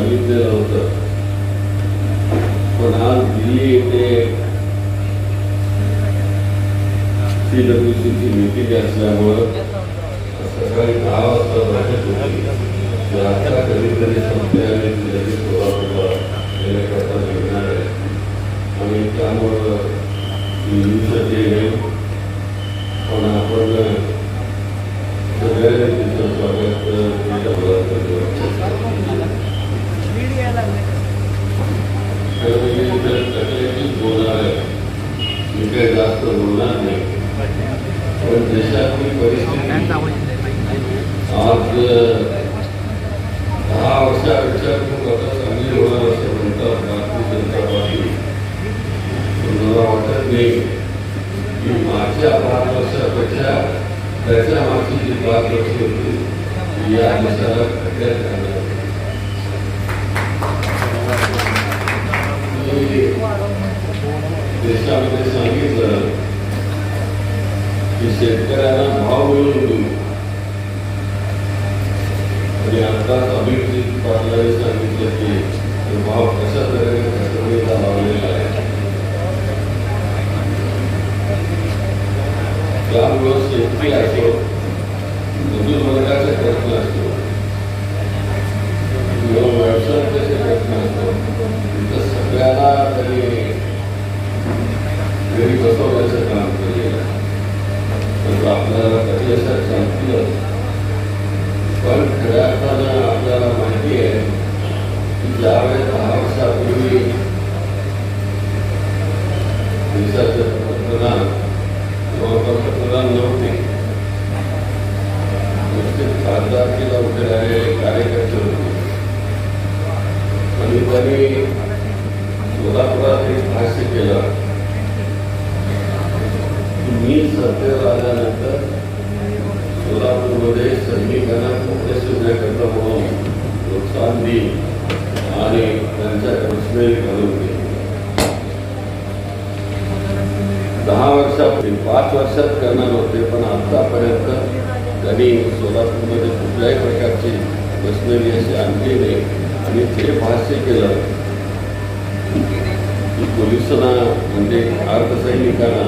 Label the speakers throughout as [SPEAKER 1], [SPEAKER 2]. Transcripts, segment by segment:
[SPEAKER 1] सांगितलेलं होतं. पण आज दिल्ली येथे सी डब्ल्यू सीची मीटिंग असल्यामुळं सकाळी दहा वाजता बैठक होती. ती आता कधीतरी संपते आणि ती लगेच कोल्हापूरला येण्याकरता निघणार आहे. आणि त्यामुळं ती येऊ शकेल पण आपण सगळ्यांनी तिचं स्वागत केलं तकलीफीच बोलणार आहे मी काही जास्त बोलणार नाही पण देशातली परिस्थिती आज दहा वर्षापेक्षा खूप आता चांगली होणार असं म्हणतात भारतीय जनता पार्टी मला वाटत नाही की मागच्या पाच वर्षापेक्षा त्याच्या मागची जी पाच वर्ष होती ती या देशाला खड्ड्यात घालणार देशामध्ये सांगितलं की शेतकऱ्यांना भाव मिळून देऊ. आणि आताच अभिजित पाटलांनी सांगितलं की भाव कशा तऱ्हेने घसरणीला लावलेला आहे. त्यामुळं शेतकरी असो मजूर वर्गाचा प्रश्न असतो किंवा व्यवसायाचे प्रश्न असतो तिथं सगळ्याला तरी घरी बसवण्याचं काम केलेलं आहे. तर आपल्याला कधी असं सांगतील पण खऱ्या अर्थानं आपल्याला माहिती आहे की ज्यावेळेस दहा वर्षापूर्वी देशाचे पंतप्रधान किंवा पंतप्रधान नव्हते नुसते खासदारकीला उभे राहिलेले कार्यकर्ते होते आणि त्यांनी सोलापुरात एक भाष्य केलं मी सत्तेवर आल्यानंतर सोलापूरमध्ये सैनिकांना मोठे दहा वर्षापूर्वी पाच वर्षात करणार होते पण आतापर्यंत त्यांनी सोलापूरमध्ये कुठल्याही प्रकारची मशिनरी अशी आणली नाही. आणि ते भाष्य केलं की पोलिसांना म्हणजे अर्धसैनिकांना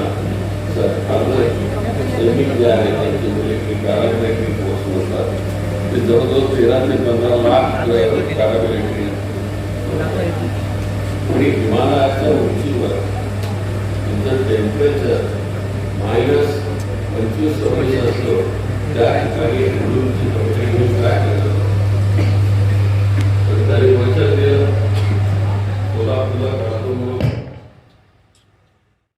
[SPEAKER 1] अर्धसैनिक जे आहेत त्यांची मिलिटरी पॅरामिलिटरी फोर्स म्हणतात ते जवळजवळ तेरा ते पंधरा लाख पॅरामिलिटरी आणि हिमालयाच्या उंचीवर टेम्परेचर मायनस पंचवीस सव्वीस असतो. त्या ठिकाणी